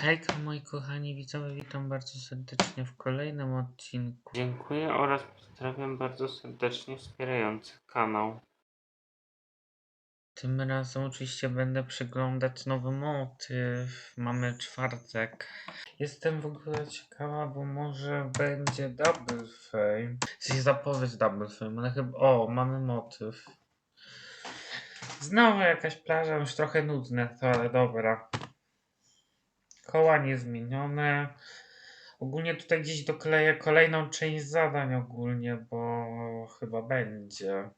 Hejka moi kochani widzowie, witam bardzo serdecznie w kolejnym odcinku. Dziękuję oraz pozdrawiam bardzo serdecznie wspierających kanał. Tym razem oczywiście będę przeglądać nowy motyw. Mamy czwartek. Jestem w ogóle ciekawa, bo może będzie Double Fame. Sensie zapowiedź Double Fame, ale chyba... O, mamy motyw. Znowu jakaś plaża, już trochę nudne to, ale dobra. Koła niezmienione. Ogólnie tutaj gdzieś dokleję kolejną część zadań ogólnie, bo chyba będzie.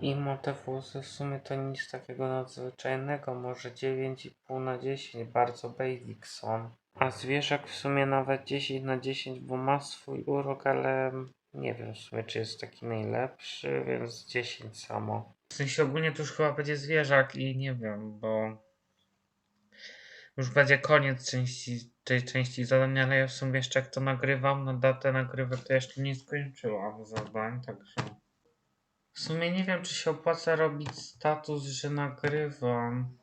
I motyw włosy w sumie to nic takiego nadzwyczajnego, może 9,5 na 10, bardzo basic są. A zwierzak w sumie nawet 10 na 10, bo ma swój urok, ale nie wiem w sumie czy jest taki najlepszy, więc 10 samo. W sensie ogólnie to już chyba będzie zwierzak i nie wiem, bo już będzie koniec części, tej części zadań, ale ja w sumie jeszcze jak to nagrywam, na datę nagrywek, to jeszcze nie skończyłam zadań, także... W sumie nie wiem, czy się opłaca robić status, że nagrywam.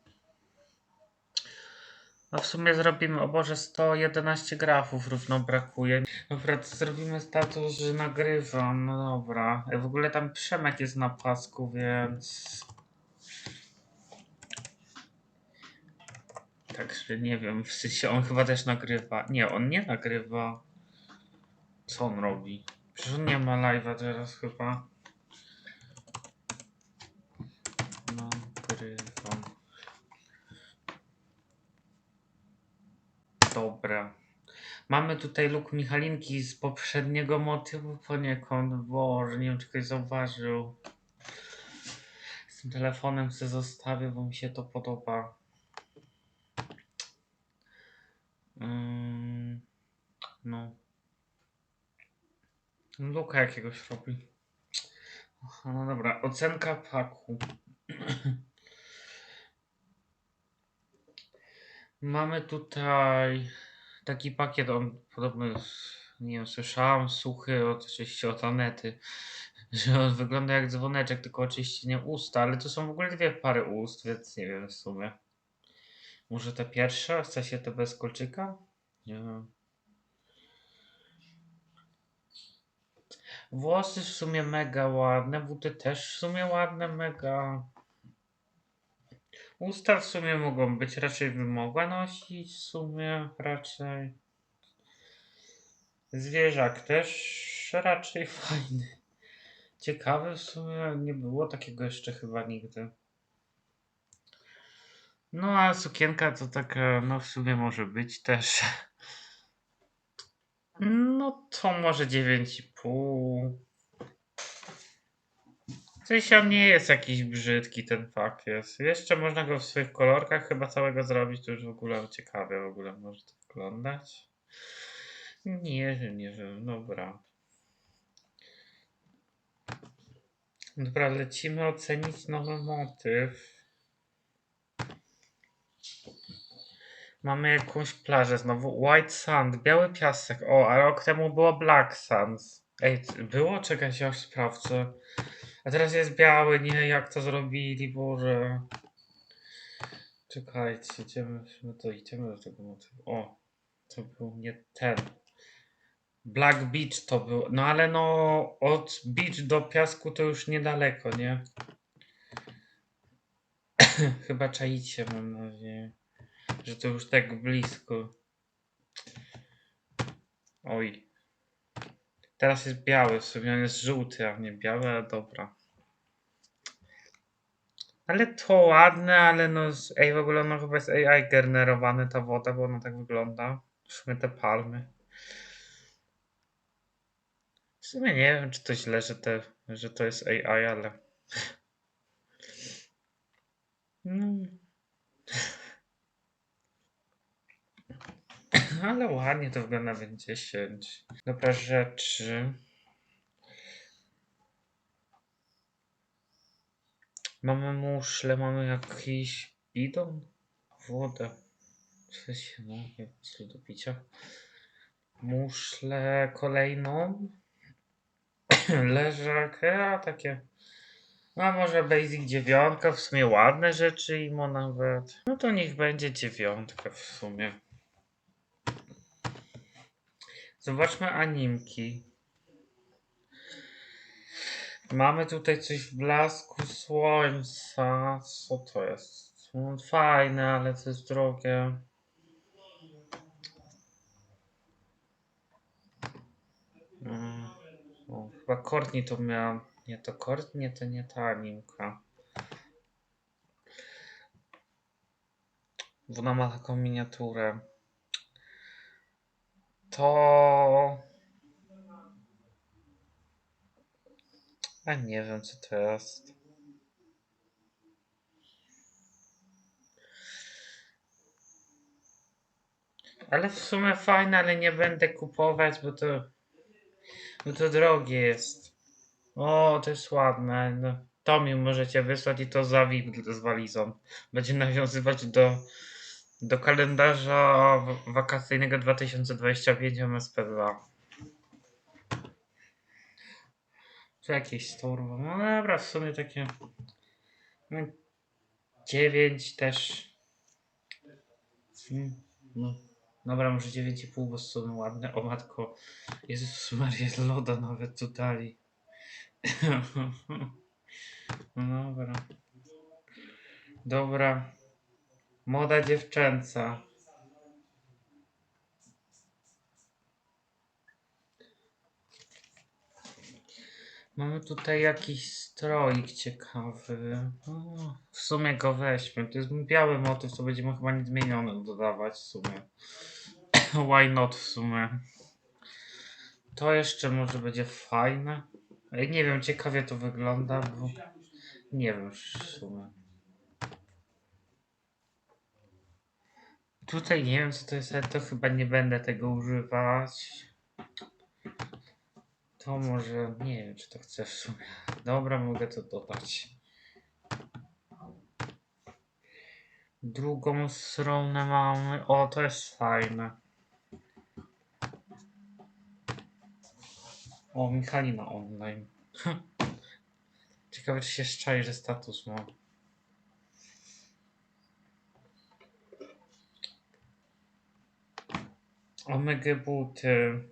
No w sumie zrobimy, o Boże, 111 grafów równo brakuje. Dobra, to zrobimy status, że nagrywam, no dobra. W ogóle tam Przemek jest na pasku, więc... Także nie wiem, w sensie on chyba też nagrywa. Nie, on nie nagrywa. Co on robi? Przecież on nie ma live'a teraz chyba. Nagrywam. Dobra. Mamy tutaj luk Michalinki z poprzedniego motywu poniekąd. Boże, nie wiem czy ktoś zauważył. Z tym telefonem sobie zostawię, bo mi się to podoba. Mm, no. Luka jakiegoś robi. No dobra, ocenka paku. Mamy tutaj taki pakiet, on podobno nie wiem, słyszałam słuchy od, oczywiście od Anety, że on wygląda jak dzwoneczek, tylko oczywiście nie usta, ale to są w ogóle dwie pary ust, więc nie wiem w sumie. Może ta pierwsza? Chce się to bez kolczyka? Nie wiem. Włosy w sumie mega ładne, buty też w sumie ładne, mega. Usta w sumie mogą być, raczej bym mogła nosić w sumie, raczej. Zwierzak też raczej fajny. Ciekawy w sumie, nie było takiego jeszcze chyba nigdy. No a sukienka to taka, no w sumie może być też. No to może 9,5. On nie jest jakiś brzydki ten pak jest. Jeszcze można go w swoich kolorkach chyba całego zrobić, to już w ogóle ciekawie w ogóle może to wyglądać. Nie wiem, nie wiem, dobra. Dobra, lecimy ocenić nowy motyw. Mamy jakąś plażę znowu. White Sand, biały piasek. O, a rok temu było Black Sands. Ej, było? Czekaj, aż sprawdzę. A teraz jest biały, nie, jak to zrobili, Boże. Czekajcie, idziemy, no to idziemy do tego motywu. O, to był nie ten. Black Beach to był, no ale no od beach do piasku to już niedaleko, nie? Chyba czaicie, mam nadzieję, że to już tak blisko. Oj. Teraz jest biały, w sumie on jest żółty, a nie biały, ale dobra. Ale to ładne, ale no, ej, w ogóle no chyba jest AI generowane ta woda, bo ona tak wygląda. W sumie te palmy. W sumie nie wiem, czy to źle, że, te, że to jest AI, ale... No. Ale ładnie to wygląda, więc 10. Dobra rzeczy. Mamy muszle, mamy jakiś bidon, wodę. W sensie, no, nie wiem, co do picia. Muszle kolejną. Leżak, a takie No może Basic dziewiątka, w sumie ładne rzeczy imo nawet. No to niech będzie dziewiątka w sumie. Zobaczmy animki. Mamy tutaj coś w blasku słońca. Co to jest? No, fajne, ale to jest drogie. Mm, o, chyba Courtney to miała. Nie, to Courtney, to nie ta animka. Bo ona ma taką miniaturę. To. A nie wiem, co to jest. Ale w sumie fajne, ale nie będę kupować, bo to. Bo to drogie jest. O, to jest ładne. No, to mi możecie wysłać i to za VIP z walizą. Będzie nawiązywać do, do kalendarza wakacyjnego 2025 MSP2. Czy jakieś turbo? No dobra, w sumie takie. No, 9 też. Mm, No. Dobra, może 9,5, bo są ładne. O matko, Jezus Maria, loda nawet tu dali. No dobra. Dobra. Moda dziewczęca. Mamy tutaj jakiś stroik ciekawy. O, w sumie go weźmy. To jest biały motyw, to będziemy chyba niezmieniony dodawać w sumie. Why not w sumie? To jeszcze może będzie fajne. Nie wiem, ciekawie to wygląda, bo nie wiem w sumie. Tutaj nie wiem co to jest, ale to chyba nie będę tego używać. To może, nie wiem czy to chcę w sumie. Dobra, mogę to dodać. Drugą stronę mamy. O, to jest fajne. O, Michalina online. Ciekawe, czy się szczai, że status ma. Omega buty.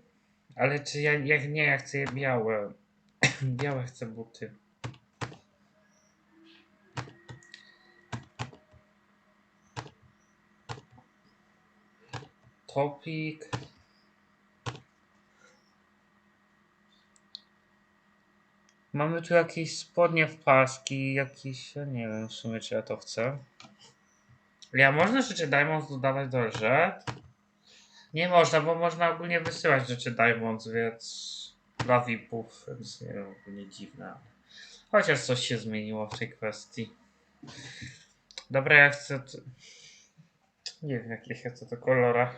Ale czy ja, jak nie, ja chcę je białe. białe chcę buty. Topik. Mamy tu jakieś spodnie w paski, jakieś, ja nie wiem w sumie czy ja to chcę. Ja można rzeczy Diamonds dodawać do rzeczy? Nie można, bo można ogólnie wysyłać rzeczy Diamonds, więc dla VIP-ów, więc nie wiem, ogólnie dziwne. Chociaż coś się zmieniło w tej kwestii. Dobra, ja chcę... Nie wiem, jakich ja chcę to kolora.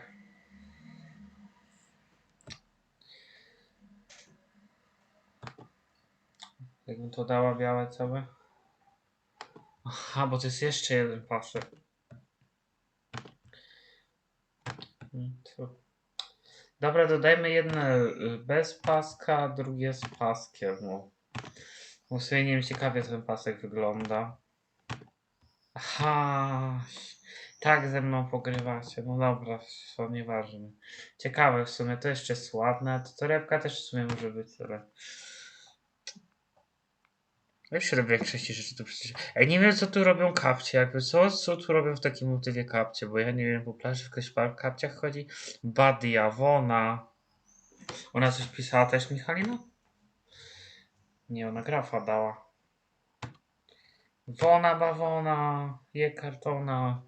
Jakbym to dała białe całe. Aha, bo to jest jeszcze jeden pasek. Mm, tu. Dobra, dodajmy jedne y, bez paska, drugie z paskiem. No. Bo sobie nie wiem, ciekawie ten pasek wygląda. Aha, tak ze mną pogrywacie. No dobra, to nieważne. Ciekawe w sumie, to jeszcze jest ładne. To torebka też w sumie może być, ale... Ja już robię większości rzeczy tu przecież. Ej, nie wiem co tu robią kapcie, jakby co, co tu robią w takim motywie kapcie, bo ja nie wiem, po plaży w kapciach chodzi. Badia, Wona. Ona coś pisała też, Michalina? Nie, ona grafa dała. Wona, bawona, je kartona.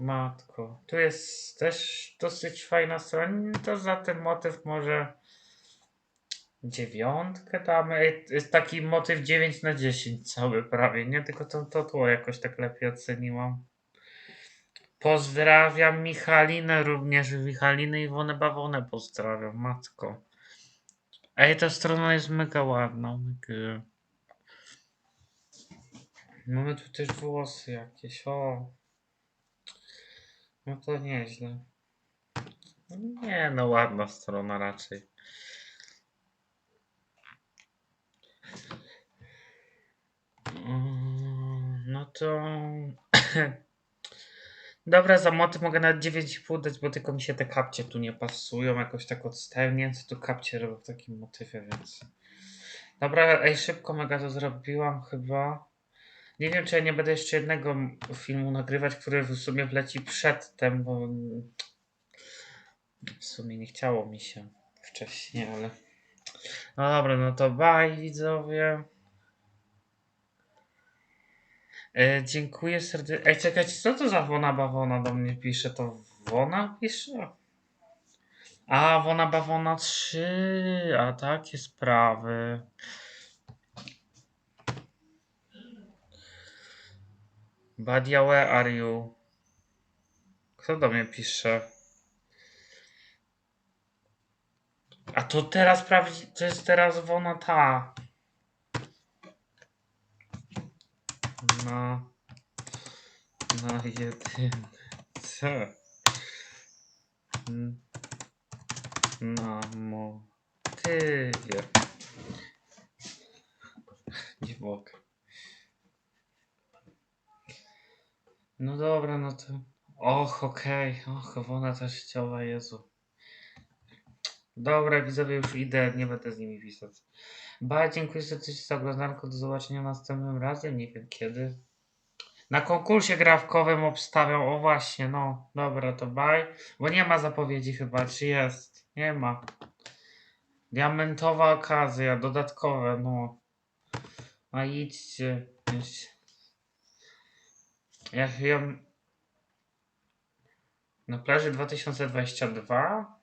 Matko. Tu jest też dosyć fajna strona. To za ten motyw może dziewiątkę to Jest taki motyw 9 na 10 cały prawie, nie? Tylko to, to tło jakoś tak lepiej oceniłam. Pozdrawiam Michalinę również. Michalinę i Iwonę Bawonę pozdrawiam. Matko. Ej, ta strona jest mega ładna. Mamy tu też włosy jakieś. O. No to nieźle. Nie, no ładna strona raczej. To... Dobra, za moty mogę nawet 9,5 dać, bo tylko mi się te kapcie tu nie pasują jakoś tak odstępnie, co tu kapcie robią w takim motywie, więc... Dobra, ej, szybko mega to zrobiłam chyba. Nie wiem, czy ja nie będę jeszcze jednego filmu nagrywać, który w sumie wleci przedtem, bo w sumie nie chciało mi się wcześniej, ale... No dobra, no to bye widzowie. E, dziękuję serdecznie. Ej, czekajcie, co to za Wona Bawona do mnie pisze? To Wona pisze? A, Wona Bawona 3, a takie sprawy. Badia, where are you? Kto do mnie pisze? A to teraz prawdzi... To jest teraz Wona ta. No. Na jedynce. Mm. Na motywie. Nie mogę. No dobra, no to... Och, okej. Och, Wona też chciała, Jezu. Dobra, widzowie, już idę, nie będę z nimi pisać. Ba, dziękuję serdecznie za oglądanko, do zobaczenia następnym razem, nie wiem kiedy. Na konkursie grawkowym obstawiam, o właśnie, no, dobra, to bye. Bo nie ma zapowiedzi chyba, czy jest? Nie ma. Diamentowa okazja, dodatkowe, no. A idźcie. Jak ją... Na plaży 2022?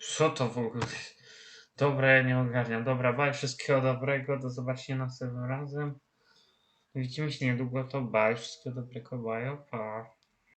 Co to w ogóle? Dobra, ja nie ogarniam. Dobra, bye, wszystkiego dobrego, do zobaczenia następnym razem. Widzimy się niedługo, to bye, wszystkiego dobrego, bye, pa.